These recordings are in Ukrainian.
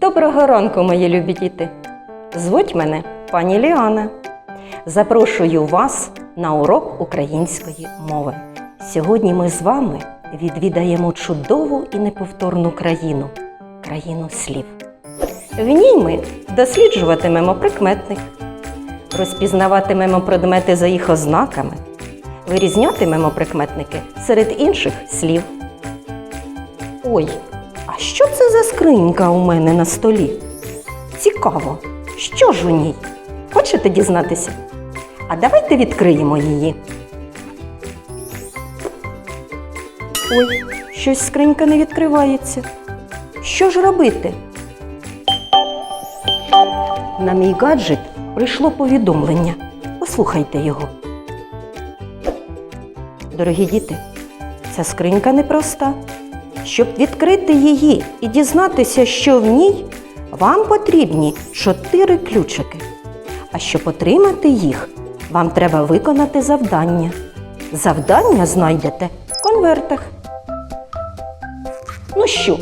Доброго ранку, мої любі діти! Звуть мене пані Ліана. Запрошую вас на урок української мови. Сьогодні ми з вами відвідаємо чудову і неповторну країну країну слів. В ній ми досліджуватимемо прикметник, розпізнаватимемо предмети за їх ознаками, вирізнятимемо прикметники серед інших слів. Ой, а що це за скринька у мене на столі? Цікаво, що ж у ній? Хочете дізнатися? А давайте відкриємо її. Ой, щось скринька не відкривається. Що ж робити? На мій гаджет прийшло повідомлення. Послухайте його. Дорогі діти, ця скринька непроста. Щоб відкрити її і дізнатися, що в ній, вам потрібні чотири ключики. А щоб отримати їх, вам треба виконати завдання. Завдання знайдете в конвертах. Ну що,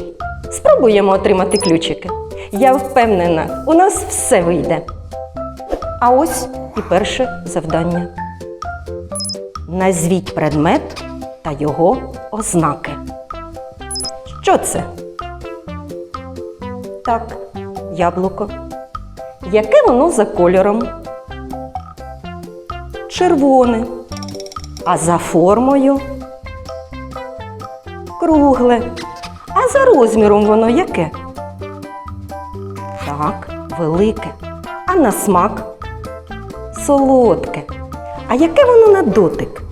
спробуємо отримати ключики. Я впевнена, у нас все вийде. А ось і перше завдання. Назвіть предмет та його ознаки. Що це? Так, яблуко. Яке воно за кольором? Червоне. А за формою? Кругле. А за розміром воно яке? Так, велике. А на смак? Солодке. А яке воно на дотик?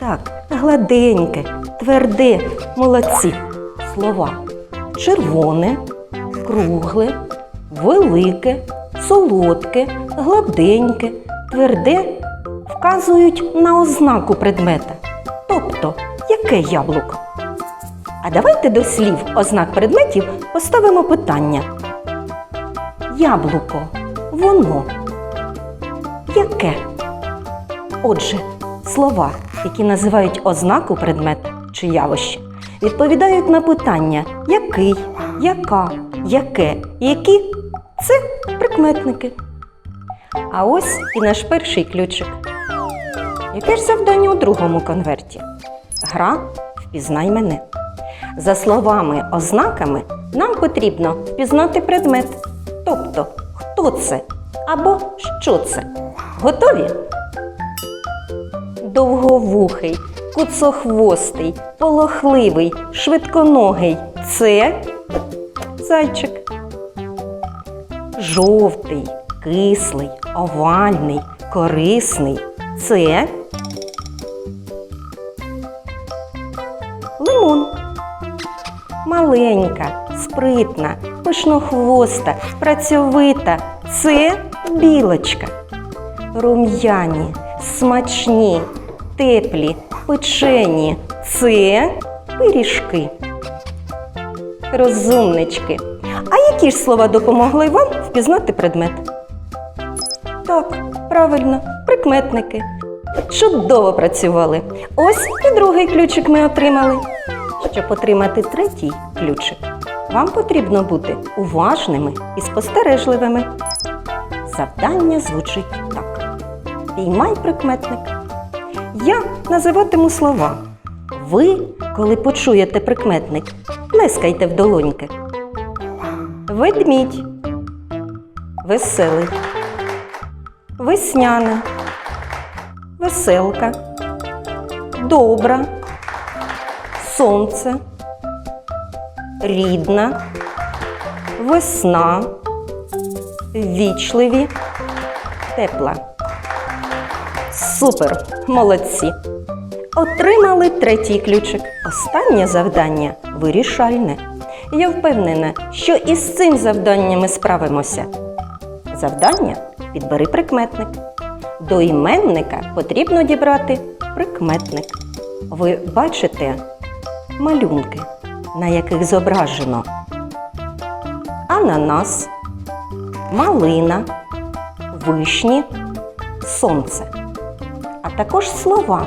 Так, гладеньке, тверде, молодці. Слова червоне, кругле, велике, солодке, гладеньке, тверде вказують на ознаку предмета. Тобто, яке яблуко? А давайте до слів ознак предметів поставимо питання. Яблуко, воно. Яке? Отже, слова, які називають ознаку предмета чи явище, відповідають на питання який, яка, яке, які це прикметники. А ось і наш перший ключик. Яке ж завдання у другому конверті? Гра впізнай мене. За словами, ознаками нам потрібно впізнати предмет. Тобто, хто це або що це. Готові? Довговухий, куцохвостий, полохливий, швидконогий це зайчик. Жовтий, кислий, овальний, корисний це лимон. Маленька, спритна, пишнохвоста, працьовита це білочка. Рум'яні, смачні, теплі, печені це пиріжки. Розумнички. А які ж слова допомогли вам впізнати предмет? Так, правильно, прикметники. Чудово працювали. Ось і другий ключик ми отримали. Щоб отримати третій ключик, вам потрібно бути уважними і спостережливими. Завдання звучить так: піймай прикметник. Я називатиму слова. Ви, коли почуєте прикметник, плескайте в долоньки. Ведмідь, веселий, весняна, веселка, добра, сонце, рідна, весна, вічливі, тепла. Супер! Молодці! Отримали третій ключик. Останнє завдання вирішальне. Я впевнена, що із цим завданням ми справимося. Завдання підбери прикметник. До іменника потрібно дібрати прикметник. Ви бачите малюнки, на яких зображено ананас, малина, вишні, сонце, а також слова,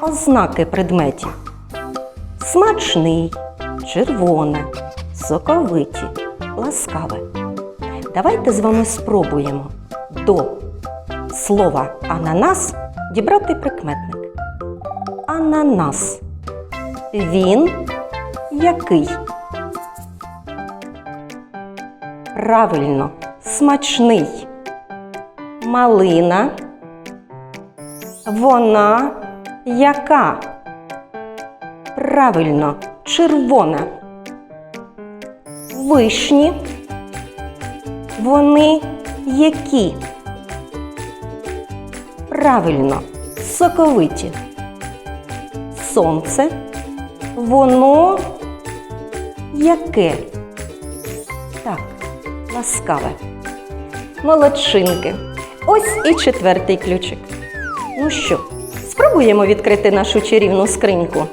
ознаки предметів. Смачний, червоне, соковиті, ласкаве. Давайте з вами спробуємо до слова ананас дібрати прикметник. Ананас. Він який? Правильно, смачний. Малина. Вона яка? Правильно, червона. Вишні. Вони які? Правильно, соковиті. Сонце. Воно яке? Так, ласкаве. Молодчинки. Ось і четвертий ключик. Ну що, спробуємо відкрити нашу чарівну скриньку.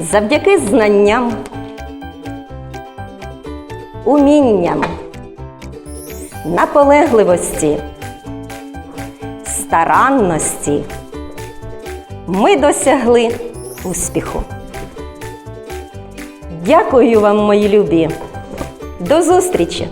Завдяки знанням, умінням, наполегливості, старанності ми досягли успіху. Дякую вам, мої любі. До зустрічі!